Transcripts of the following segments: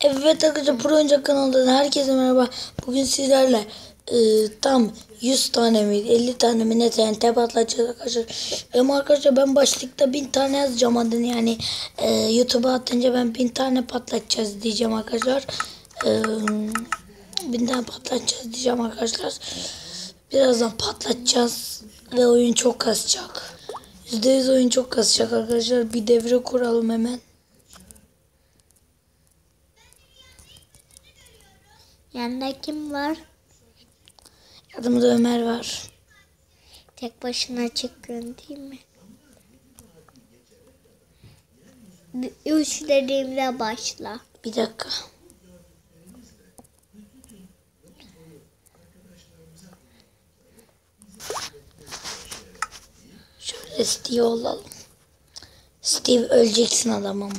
Evet arkadaşlar Pro Oyuncak kanalından herkese merhaba. Bugün sizlerle e, tam 100 tane mi 50 tane mi ne TNT patlatacağız arkadaşlar. Ama arkadaşlar ben başlıkta 1000 tane yazacağım adını yani e, YouTube'a atınca ben 1000 tane patlatacağız diyeceğim arkadaşlar. E, 1000 tane patlatacağız diyeceğim arkadaşlar. Birazdan patlatacağız ve oyun çok kasacak. %100 oyun çok kasacak arkadaşlar. Bir devre kuralım hemen. Yanında kim var? Yanımda Ömer var. Tek başına çıkın değil mi? Bir- Üç dediğimde başla. Bir dakika. Şöyle Steve olalım. Steve öleceksin adamım.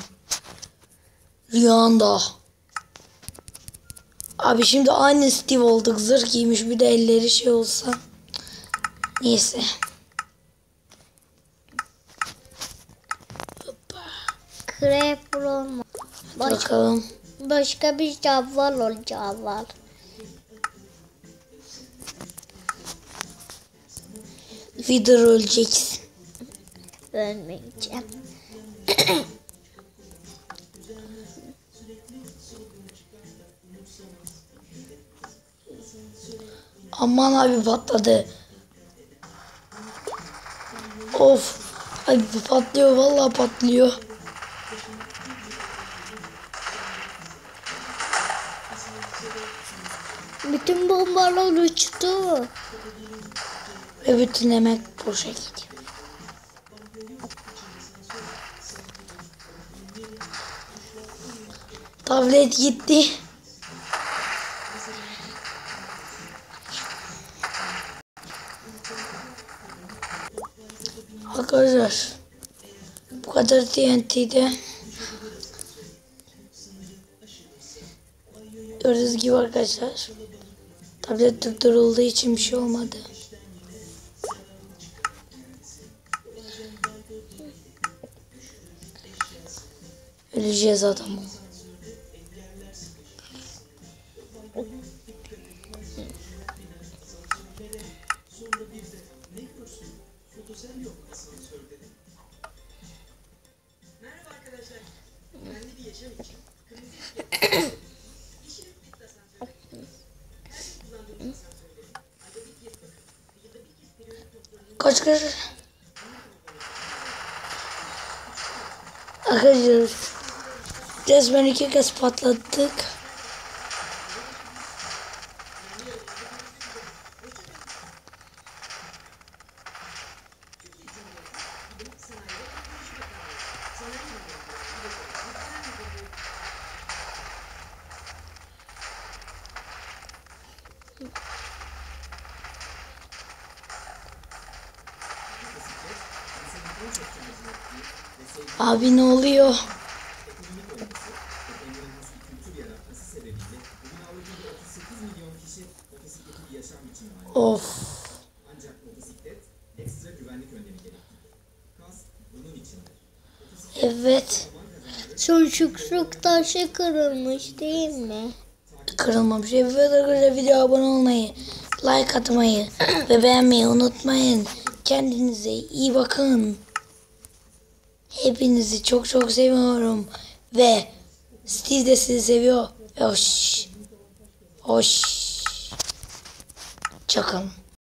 Rüyanda. Abi şimdi aynı Steve olduk. Zırh giymiş bir de elleri şey olsa. Neyse. Creeper olma. Baş, Bakalım. başka bir cavval ol cavval. Wither öleceksin. Ölmeyeceğim. Aman abi patladı. Of. Ay bu patlıyor vallahi patlıyor. Bütün bombalar uçtu. Ve bütün emek boşa gidiyor. Tablet gitti. Arkadaşlar bu kadar TNT'de gördüğünüz gibi arkadaşlar tablet durdurulduğu için bir şey olmadı. Öleceğiz adamı. Kaç kaç. Arkadaşlar resmen iki kez patlattık. Abi ne oluyor? Of. Evet. Çocuklık taşı kırılmış değil mi? Kırılmamış. Evet arkadaşlar video abone olmayı, like atmayı ve beğenmeyi unutmayın. Kendinize iyi bakın. Hepinizi çok çok seviyorum. Ve Steve de sizi seviyor. Hoş. Hoş. Çakın.